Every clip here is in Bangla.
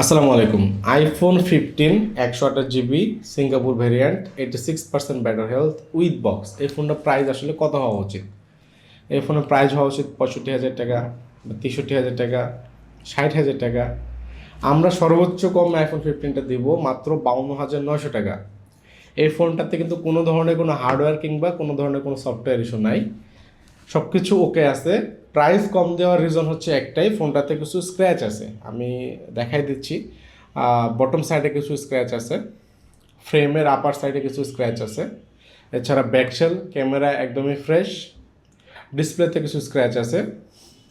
আসসালামু আলাইকুম। আইফোন ফিফটিন একশো আঠাশ GB Singapore variant eighty six percent battery health with box এই ফোনটার প্রাইস আসলে কত হওয়া উচিত? এই ফোনের প্রাইস হওয়া উচিত পঁয়ষট্টি হাজার টাকা, তেষট্টি হাজার টাকা, ষাট হাজার টাকা। আমরা সর্বোচ্চ কম আইফোন ফিফটিনটা দিব মাত্র বাউন্ন হাজার নয়শো টাকা। এই ফোনটাতে কিন্তু কোনো ধরনের কোনো হার্ডওয়্যার কিংবা কোনো ধরনের কোনো সফটওয়্যার ইস্যু নাই। সব কিছু ওকে আছে। প্রাইস কম দেওয়ার রিজন হচ্ছে একটাই ফোনটাতে কিছু স্ক্র্যাচ আছে। আমি দেখাই দিচ্ছি। বটম সাইডে কিছু স্ক্র্যাচ আছে। ফ্রেমের আপার সাইডে কিছু স্ক্র্যাচ আছে। এছাড়া ব্যাকশেল ক্যামেরা একদমই ফ্রেশ ডিসপ্লেতে কিছু স্ক্র্যাচ আছে।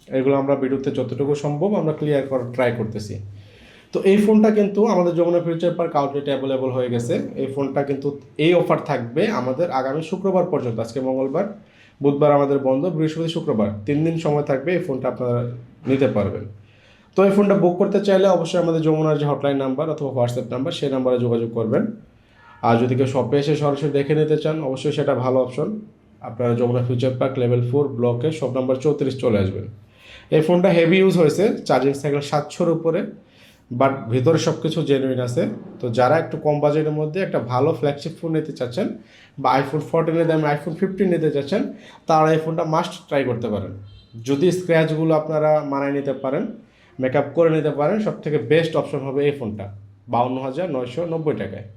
এগুলো আমরা ভিডিওতে যতটুকু সম্ভব আমরা ক্লিয়ার করার ট্রাই করতেছি। তো এই ফোনটা কিন্তু আমাদের যমুনা ফিউচার পার্ক আউটলেটে অ্যাভেলেবল হয়ে গেছে। এই ফোনটা কিন্তু এই অফার থাকবে আমাদের আগামী শুক্রবার পর্যন্ত, আজকে মঙ্গলবার, বুধবার আমাদের বন্ধ, বৃহস্পতি শুক্রবার। তিন দিন সময় থাকবে এই ফোনটা আপনারা নিতে পারবেন। তো এই ফোনটা বুক করতে চাইলে অবশ্যই আমাদের যমুনার যে হটলাইন নাম্বার অথবা হোয়াটসঅ্যাপ নাম্বার সেই নাম্বারে যোগাযোগ করবেন। আর যদি কেউ শপে এসে সরাসরি দেখে নিতে চান, অবশ্যই সেটা ভালো অপশন আপনারা Jamuna future park level four ব্লকে শপ নাম্বার চৌত্রিশ চলে আসবেন। এই ফোনটা হেভি ইউজ হয়েছে চার্জিং সাইকেল সাতশোর উপরে। বাট ভেতরে সব কিছু জেনুইন আছে। তো যারা একটু কম বাজেটের মধ্যে একটা ভালো ফ্ল্যাগশিপ ফোন নিতে চাচ্ছেন বা আইফোন ফোরটিনের দামে আইফোন ফিফটিন নিতে চাচ্ছেন, তারা এই ফোনটা মাস্ট ট্রাই করতে পারেন। যদি স্ক্র্যাচগুলো আপনারা মানায় নিতে পারেন মেকআপ করে নিতে পারেন সব থেকে বেস্ট অপশন হবে এই ফোনটা বাউন্ন হাজার নয়শো নব্বই টাকায়।